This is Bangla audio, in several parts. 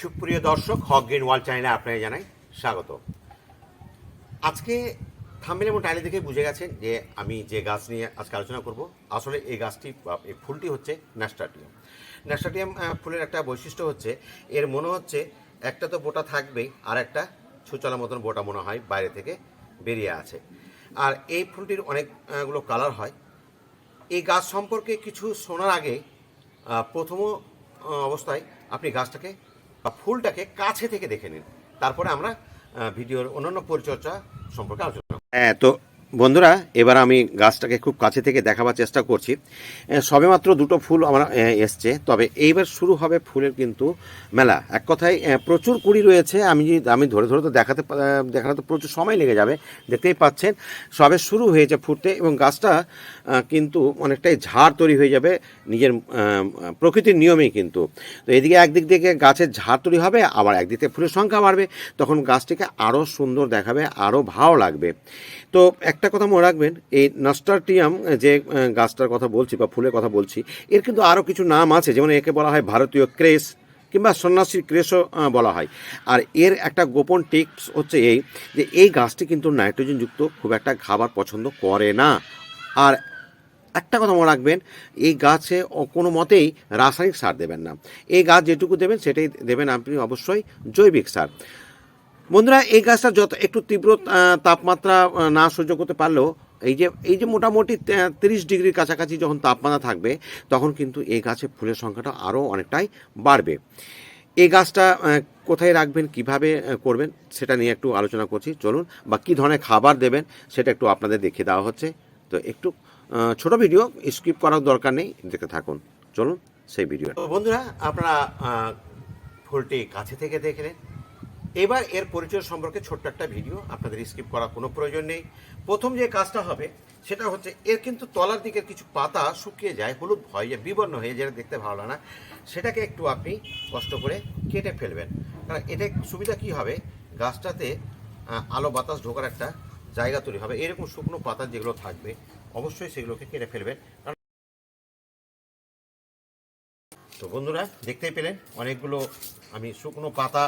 সুপ্রিয় দর্শক, হক গ্রিন ওয়ার্ল্ড চ্যানেলে আপনাকে জানাই স্বাগত। আজকে থাম্বেল এবং টাইলে দেখে বুঝে গেছেন যে আমি যে গাছ নিয়ে আজকে আলোচনা করব, আসলে এই গাছটি এই ফুলটি হচ্ছে ন্যাস্টাটিয়াম ন্যাস্টাটিয়াম ফুলের একটা বৈশিষ্ট্য হচ্ছে, এর মনে হচ্ছে একটা তো বোটা থাকবেই, আর একটা ছুচলার মতন বোটা মনে হয় বাইরে থেকে বেরিয়ে আছে। আর এই ফুলটির অনেকগুলো কালার হয়। এই গাছ সম্পর্কে কিছু শোনার আগে প্রথম অবস্থায় আপনি গাছটাকে বা ফুলটাকে কাছে থেকে দেখে নিন তারপরে আমরা ভিডিওর অন্যান্য পরিচর্যা সম্পর্কে আলোচনা। হ্যাঁ তো বন্ধুরা, এবার আমি গাছটাকে খুব কাছে থেকে দেখাবার চেষ্টা করছি। সবেমাত্র দুটো ফুল আমার এসছে। তবে এইবার শুরু হবে ফুলের কিন্তু মেলা। এক কথায় প্রচুর কুড়ি রয়েছে। আমি আমি ধরে ধরে তো দেখাতে দেখাতে তো প্রচুর সময় লেগে যাবে। দেখতেই পাচ্ছেন, সবে শুরু হয়েছে ফুটতে এবং গাছটা কিন্তু অনেকটাই ঝাড় তৈরি হয়ে যাবে নিজের প্রকৃতির নিয়মেই কিন্তু। তো এদিকে একদিক থেকে গাছের ঝাড় তৈরি হবে, আবার একদিক থেকে ফুলের সংখ্যা বাড়বে। তখন গাছটিকে আরও সুন্দর দেখাবে আরও ভালো লাগবে। তো একটা কথা মনে রাখবেন, এই নস্টারটিয়াম যে গাছটার কথা বলছি বা ফুলের কথা বলছি, এর কিন্তু আরও কিছু নাম আছে, যেমন একে বলা হয় ভারতীয় ক্রেস কিংবা সন্ন্যাসীর ক্রেসও বলা হয়। আর এর একটা গোপন টিপস হচ্ছে এই যে, এই গাছটি কিন্তু নাইট্রোজেনযুক্ত, খুব একটা খাবার পছন্দ করে না। আর একটা কথা মনে রাখবেন, এই গাছে কোনো মতেই রাসায়নিক সার দেবেন না। এই গাছ যেটুকু দেবেন, সেটাই দেবেন আপনি অবশ্যই জৈবিক সার। বন্ধুরা, এই গাছটা যত একটু তীব্র তাপমাত্রা না সহ্য করতে পারলেও এই যে এই যে মোটামুটি তিরিশ ডিগ্রির কাছাকাছি যখন তাপমাত্রা থাকবে, তখন কিন্তু এই গাছে ফুলের সংখ্যাটা আরও অনেকটাই বাড়বে। এই গাছটা কোথায় রাখবেন, কীভাবে করবেন, সেটা নিয়ে একটু আলোচনা করছি। চলুন, বা কী ধরনের খাবার দেবেন, সেটা একটু আপনাদের দেখিয়ে দেওয়া হচ্ছে। তো একটু ছোট ভিডিও, স্কিপ করার দরকার নেই, দেখতে থাকুন। চলুন, সেই ভিডিও বন্ধুরা, আপনারা ফুলটি কাছে থেকে দেখলেন। এবার এর পরিচয় সম্পর্কে ছোট্ট একটা ভিডিও, আপনাদের স্কিপ করার কোনো প্রয়োজন নেই। প্রথম যে কাজটা হবে, সেটা হচ্ছে এর কিন্তু তলার দিকের কিছু পাতা শুকিয়ে যায়, হলুদ হয়ে যায় বিবর্ণ হয়ে যেটা দেখতে ভালো লাগে না। সেটাকে একটু আপনি কষ্ট করে কেটে ফেলবেন। কারণ এটা সুবিধা কি হবে? গাছটাতে আলো বাতাস ঢোকার একটা জায়গা তৈরি হবে। এরকম শুকনো পাতা যেগুলো থাকবে, অবশ্যই সেগুলোকে কেটে ফেলবেন। কারণ তো বন্ধুরা, দেখতেই পেলেন, অনেকগুলো আমি শুকনো পাতা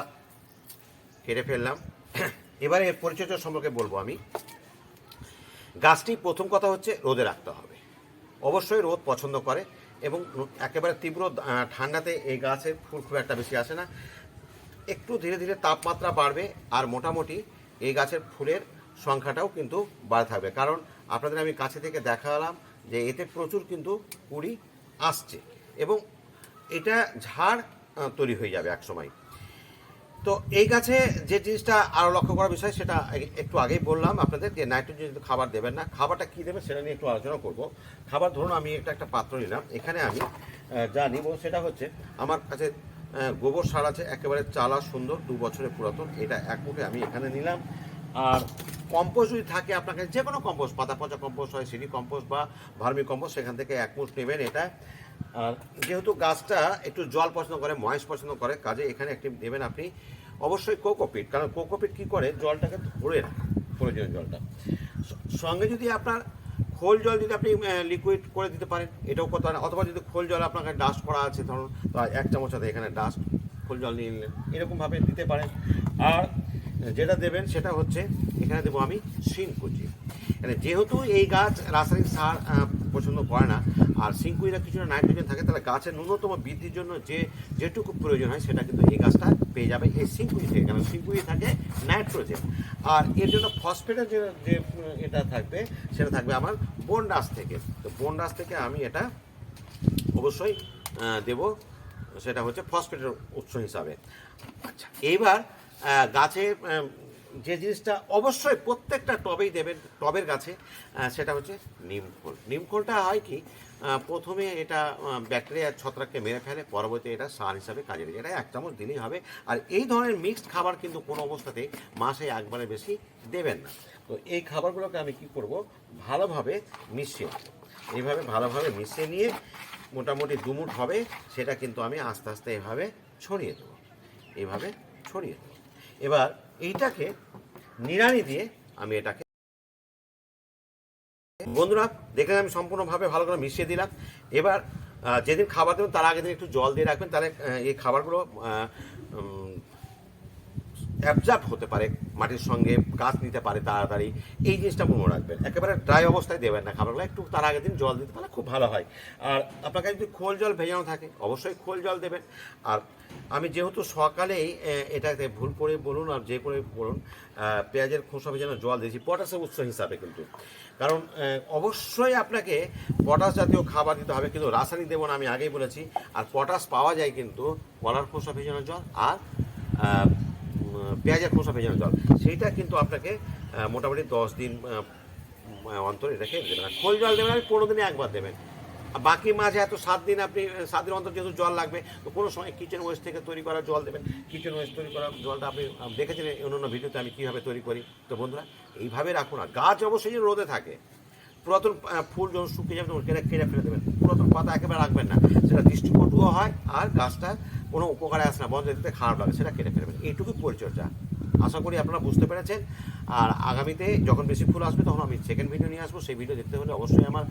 কেটে ফেললাম। এবারে এর পরিচর্যা সম্পর্কে বলব আমি। গাছটি প্রথম কথা হচ্ছে রোদে রাখতে হবে। অবশ্যই রোদ পছন্দ করে এবং একেবারে তীব্র ঠান্ডাতে এই গাছের ফুল খুব একটা বেশি আসে না। একটু ধীরে ধীরে তাপমাত্রা বাড়বে আর মোটামুটি এই গাছের ফুলের সংখ্যাটাও কিন্তু বাড়তে থাকবে। কারণ আপনাদের আমি কাছে থেকে দেখালাম যে এতে প্রচুর কিন্তু কুড়ি আসছে এবং এটা ঝাড় তৈরি হয়ে যাবে এক সময় তো এই গাছে যে জিনিসটা আরও লক্ষ্য করার বিষয়, সেটা একটু আগেই বললাম আপনাদের যে নাইট্রোজেন খাবার দেবেন না, খাবারটা কী দেবেন সেটা নিয়ে একটু আলোচনা করব। খাবার ধরুন, আমি একটা একটা পাত্র নিলাম। এখানে আমি যা নিব সেটা হচ্ছে, আমার কাছে গোবর সার আছে, একেবারে চালা সুন্দর, দু বছরের পুরাতন। এটা এক মুঠে আমি এখানে নিলাম। আর কম্পোস্ট যদি থাকে আপনাকে যে কোনো কম্পোস্ট, পাতা পচা কম্পোস্ট হয়, সিডি কম্পোস্ট বা ভার্মি কম্পোস্ট, সেখান থেকে এক মুঠ নেবেন এটা। আর যেহেতু গাছটা একটু জল পছন্দ করে ময়েস পছন্দ করে, কাজে এখানে একটি দেবেন আপনি অবশ্যই কোকোপিট কারণ কোকোপিট কী করে? জলটাকে ধরে রাখে, প্রয়োজনীয় জলটা। সঙ্গে যদি আপনার খোল জল যদি আপনি লিকুইড করে দিতে পারেন, এটাও করতে পারেন। অথবা যদি খোল জল আপনার কাছে ডাস্ট করা আছে, ধরুন এক চামচ আছে এখানে ডাস্ট খোল জল নিয়ে নিলেন। এরকমভাবে দিতে পারেন। আর যেটা দেবেন সেটা হচ্ছে, এখানে দেবো আমি মানে যেহেতু এই গাছ রাসায়নিক সার পছন্দ করে না, আর সিঙ্কুইরা কিছুটা নাইট্রোজেন থাকে, তাহলে গাছের ন্যূনতম বৃদ্ধির জন্য যে যেটুকু প্রয়োজন হয়, সেটা কিন্তু এই গাছটা পেয়ে যাবে এই সিঙ্কুই থেকে, কারণ সিঙ্কুই থাকে নাইট্রোজেন। আর এর জন্য ফসফেটের যে যে এটা থাকবে, সেটা থাকবে আমার বনডাস থেকে। তো বনডাস থেকে আমি এটা অবশ্যই দেব, সেটা হচ্ছে ফসফেটের উৎস হিসাবে। আচ্ছা এইবার গাছে যে জিনিসটা অবশ্যই প্রত্যেকটা টবেই দেবেন, টবের গাছে সেটা হচ্ছে নিমখোল নিমখোলটা হয় কি প্রথমে এটা ব্যাকটেরিয়া ছত্রাককে মেরে ফেলে পরবর্তী এটা সার হিসাবে কাজে লাগে। এটা এক চামচ দিলেই হবে। আর এই ধরনের মিক্সড খাবার কিন্তু কোনো অবস্থাতেই মাসে একবারে বেশি দেবেন না। তো এই খাবারগুলোকে আমি কি করব? ভালোভাবে মিশিয়ে। এইভাবে ভালোভাবে মিশিয়ে নিয়ে মোটামুটি দুমুট হবে, সেটা কিন্তু আমি আস্তে আস্তে এভাবে ছড়িয়ে দেবো। এইভাবে ছড়িয়ে দেবো। এবার এইটাকে নিড়ানি দিয়ে আমি এটাকে বন্ধুরা দেখলেন আমি সম্পূর্ণভাবে ভালো করে মিশিয়ে দিলাম। এবার যেদিন খাবার দেবেন, তার আগের দিন একটু জল দিয়ে রাখবেন। তাহলে এই খাবারগুলো অ্যাবজার্ভ হতে পারে, মাটির সঙ্গে গাছ নিতে পারে তাড়াতাড়ি, এই জিনিসটা মনে রাখবেন। একেবারে ড্রাই অবস্থায় দেবেন না, খাবারগুলো একটু তার আগের দিন জল দিতে পারলে খুব ভালো হয়। আর আপনার কাছে যদি খোল জল ভেজানো থাকে, অবশ্যই খোল জল দেবেন। আর আমি যেহেতু সকালেই এটাতে ভুল করে বলুন আর যে করে বলুন পেঁয়াজের খোসা ভেজানো জল দিয়েছি পটাশের উৎস হিসাবে কিন্তু। কারণ অবশ্যই আপনাকে পটাশ জাতীয় খাবার দিতে হবে, কিন্তু রাসায়নিক দেবো না, আমি আগেই বলেছি। আর পটাশ পাওয়া যায় কিন্তু, কলার খোসা ভেজানো জল আর পেঁয়াজের খোসা ভেজানো জল। সেইটা কিন্তু আপনাকে মোটামুটি দশ দিন অন্তর এটাকে খোল জল দেবেন আপনি পনেরো দিনে একবার দেবেন। আর বাকি মাঝে এত সাত দিন আপনি, সাত দিন অন্তর যেহেতু জল লাগবে, তো কোনো সময় কিচেন ওয়েস্ট থেকে তৈরি করা জল দেবেন। কিচেন ওয়েস্ট তৈরি করা জলটা আপনি দেখেছেন অন্য অন্য ভিডিওতে আমি কীভাবে তৈরি করি। তো বন্ধুরা, এইভাবে রাখুন। আর গাছ অবশ্যই রোদে থাকে। পুরাতন ফুল যখন শুকিয়ে যাবে তখন কেটে কেটে ফেলে দেবেন। পুরাতন পাতা একেবারে রাখবেন না। সেটা দৃষ্টিকটুও হয় আর গাছটা কোনো উপকারে আসে না। বন্ধ দিতে খারাপ লাগে, সেটা কেটে ফেলবেন। এইটুকু পরিচর্যা। আশা করি আপনারা বুঝতে পেরেছেন। আর আগামীতে যখন বেশি ফুল আসবে তখন আমি সেকেন্ড ভিডিও নিয়ে আসব। সেই ভিডিও দেখতে হলে অবশ্যই আমার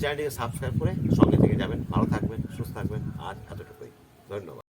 চ্যানেলটিকে সাবস্ক্রাইব করে সঙ্গে থেকে যাবেন। ভালো থাকবেন, সুস্থ থাকবেন। আজ এতটুকুই। ধন্যবাদ।